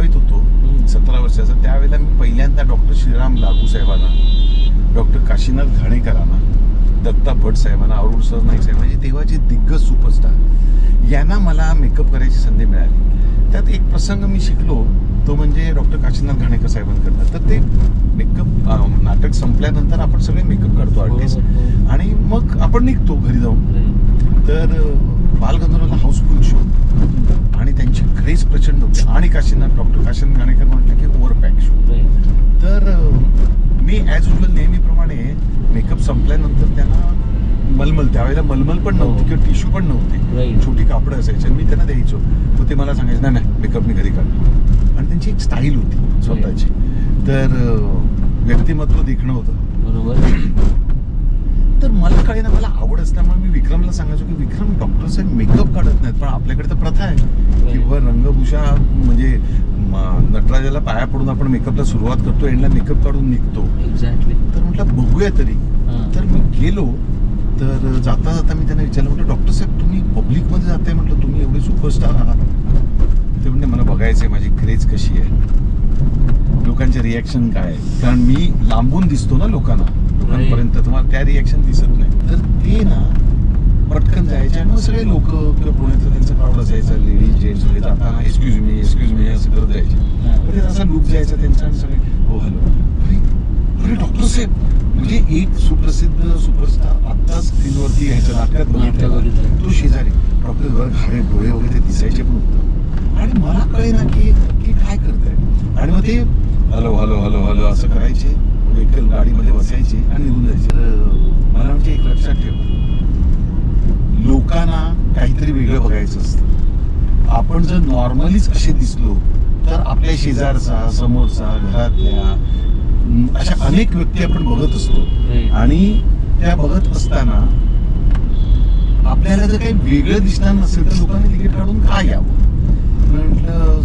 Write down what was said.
बारावीत होतो. सतरा वर्षाचा. त्यावेळेला मी पहिल्यांदा डॉक्टर श्रीराम लागू साहेबांना डॉक्टर काशीनाथ घाणेकरांना दत्ता भट साहेबांना अरुण सर नाईक साहेब म्हणजे तेव्हाचे दिग्गज सुपरस्टार यांना मला मेकअप करायची संधी मिळाली. त्यात एक प्रसंग मी शिकलो तो म्हणजे डॉक्टर काशीनाथ घाणेकर साहेबांकडनं. तर ते मेकअप नाटक संपल्यानंतर आपण सगळे मेकअप काढतो आर्टिस्ट आणि मग आपण निघतो घरी जाऊन. तर अं, बालगंधर्वला हाऊसफुल शो आणि त्यांची क्रेज प्रचंड होती आणि काशीनाथ डॉक्टर काशीनाथ घाणेकर म्हटलं की ओव्हर पॅक शो तर मी ॲज युजल नेहमीप्रमाणे मेकअप संपल्यानंतर त्यांना मलमल त्यावेळेला मलमल पण नव्हती हो. किंवा टिश्यू पण नव्हते. छोटी कापडं असायची आणि मी त्यांना द्यायचो. मग ते मला सांगायचे नाही नाही मेकअप मी घरी काढतो. आणि त्यांची एक स्टाईल होती स्वतःची. तर व्यक्तिमत्व देखणं होतं. बरोबर. तर मला कळे ना मला आवड असल्यामुळे मी विक्रमला सांगायचो की विक्रम डॉक्टर साहेब मेकअप काढत नाहीत पण आपल्याकडे तर प्रथा आहे. किंवा रंगभूषा म्हणजे नटराजाला पाया पडून आपण मेकअपला सुरुवात करतो एंडला मेकअप काढून निघतो. एक्झॅक्टली तर म्हटलं बघूया तरी. तर मी गेलो तर जाता जाता मी त्यांना विचारलं म्हटलं डॉक्टर साहेब तुम्ही पब्लिकमध्ये जाताय? म्हटलं तुम्ही एवढे सुपरस्टार आहात. ते म्हणजे मला बघायचं आहे माझी क्रेज कशी आहे? लोकांचे रिॲक्शन काय आहे? कारण मी लांबून दिसतो ना लोकांना. लोकांपर्यंत तुम्हाला त्या रिॲक्शन दिसत नाही. तर ते ना पटकन जायचे. आणि मग सगळे लोक किंवा पुण्यातलं त्यांचं क्राऊड असायचं लेडीज जेंट्स वगैरे जाताना एक्सक्यूज मी एक्सक्यूज मी असं करत जायचे. असा लुक जायचा त्यांचा आणि सगळे हो हॅलो अरे अरे डॉक्टर साहेब म्हणजे एक सुप्रसिद्ध सुपरस्टार आता स्क्रीनवरती ह्याच्या नाटकात. तो शेजारी डॉक्टर वर घारे डोळे वगैरे ते दिसायचे पण होतं. आणि मला कळे ना की की काय करताय. आणि मग ते हॅलो हॅलो हॅलो हॅलो असं करायचे. बसायचे आणि निघून जायचे. मला म्हणजे एक लक्षात ठेव. लोकांना काहीतरी वेगळं बघायचं असतं. आपण जर नॉर्मलीच असे दिसलो तर आपल्या शेजारचा समोरचा घरातल्या अशा अनेक व्यक्ती आपण बघत असतो. आणि त्या बघत असताना आपल्याला जर काही वेगळं दिसणार नसेल तर लोकांनी तिकीट काढून काय यावं म्हटलं